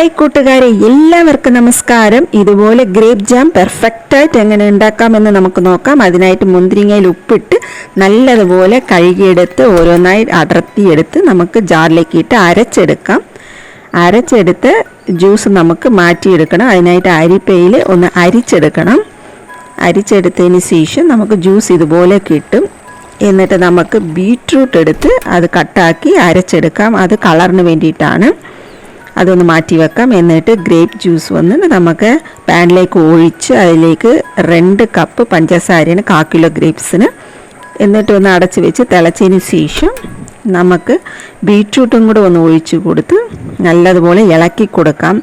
Hi കൂട്ടുകാരെ എല്ലാവർക്കും നമസ്കാരം. ഇതുപോലെ ഗ്രേപ്പ് ജാം പെർഫെക്റ്റായിട്ട് എങ്ങനെ ഉണ്ടാക്കാമെന്ന് നമുക്ക് നോക്കാം. അതിനായിട്ട് മുന്തിരിങ്ങയിൽ ഉപ്പിട്ട് നല്ലതുപോലെ കഴുകിയെടുത്ത് ഓരോന്നായി അടർത്തിയെടുത്ത് നമുക്ക് ജാറിലേക്ക് ഇട്ട് അരച്ചെടുക്കാം. അരച്ചെടുത്ത് ജ്യൂസ് നമുക്ക് മാറ്റിയെടുക്കണം. അതിനായിട്ട് അരിപ്പയിൽ ഒന്ന് അരിച്ചെടുക്കണം. അരിച്ചെടുത്തതിന് ശേഷം നമുക്ക് ജ്യൂസ് ഇതുപോലെ കിട്ടും. എന്നിട്ട് നമുക്ക് ബീറ്റ്റൂട്ട് എടുത്ത് അത് കട്ടാക്കി അരച്ചെടുക്കാം. അത് കളറിന് വേണ്ടിയിട്ടാണ്. അതൊന്ന് മാറ്റി വെക്കാം. എന്നിട്ട് ഗ്രേപ്പ് ജ്യൂസ് വന്ന് നമുക്ക് പാനിലേക്ക് ഒഴിച്ച് അതിലേക്ക് രണ്ട് കപ്പ് പഞ്ചസാരയാണ് കാ കിലോ ഗ്രേപ്സിന് എന്നിട്ട് ഒന്ന് അടച്ച് വെച്ച് തിളച്ചതിന് ശേഷം നമുക്ക് ബീട്രൂട്ടും കൂടെ ഒന്ന് ഒഴിച്ച് കൊടുത്ത് നല്ലതുപോലെ ഇളക്കി കൊടുക്കാം.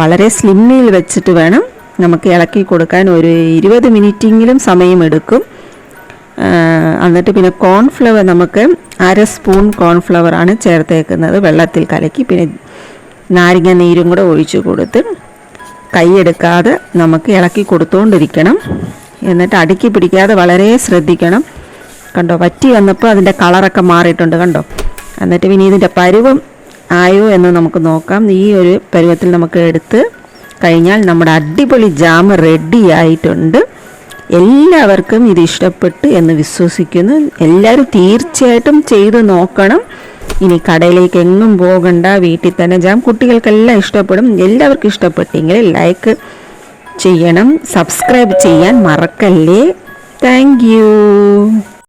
വളരെ സ്ലിമ്മിൽ വെച്ചിട്ട് വേണം നമുക്ക് ഇളക്കി കൊടുക്കാൻ. ഒരു ഇരുപത് മിനിറ്റെങ്കിലും സമയമെടുക്കും. എന്നിട്ട് പിന്നെ കോൺഫ്ലവർ നമുക്ക് അര സ്പൂൺ കോൺഫ്ലവർ ആണ് ചേർത്തേക്കുന്നത് വെള്ളത്തിൽ കലക്കി. പിന്നെ നാരങ്ങ നീരും കൂടെ ഒഴിച്ചു കൊടുത്ത് കൈയെടുക്കാതെ നമുക്ക് ഇളക്കി കൊടുത്തുകൊണ്ടിരിക്കണം എന്നിട്ട് അടുക്കി പിടിക്കാതെ വളരെ ശ്രദ്ധിക്കണം. കണ്ടോ വറ്റി വന്നപ്പോൾ അതിന്റെ കളറൊക്കെ മാറിയിട്ടുണ്ട് കണ്ടോ? എന്നിട്ട് പിന്നെ ഇതിന്റെ പരുവം ആയോ എന്ന് നമുക്ക് നോക്കാം. ഈ ഒരു പരുവത്തിൽ നമുക്ക് എടുത്ത് കഴിഞ്ഞാൽ നമ്മുടെ അടിപൊളി ജാം റെഡി ആയിട്ടുണ്ട്. എല്ലാവർക്കും ഇത് ഇഷ്ടപ്പെട്ടു എന്ന് വിശ്വസിക്കുന്നു. എല്ലാവരും തീർച്ചയായിട്ടും ചെയ്ത് നോക്കണം. ഇനി കടയിലേക്ക് എങ്ങും പോകണ്ട വീട്ടിൽ തന്നെ ജാം. കുട്ടികൾക്കെല്ലാം ഇഷ്ടപ്പെടും. എല്ലാവർക്കും ഇഷ്ടപ്പെട്ടെങ്കിൽ ലൈക്ക് ചെയ്യണം സബ്സ്ക്രൈബ് ചെയ്യാൻ മറക്കല്ലേ. താങ്ക്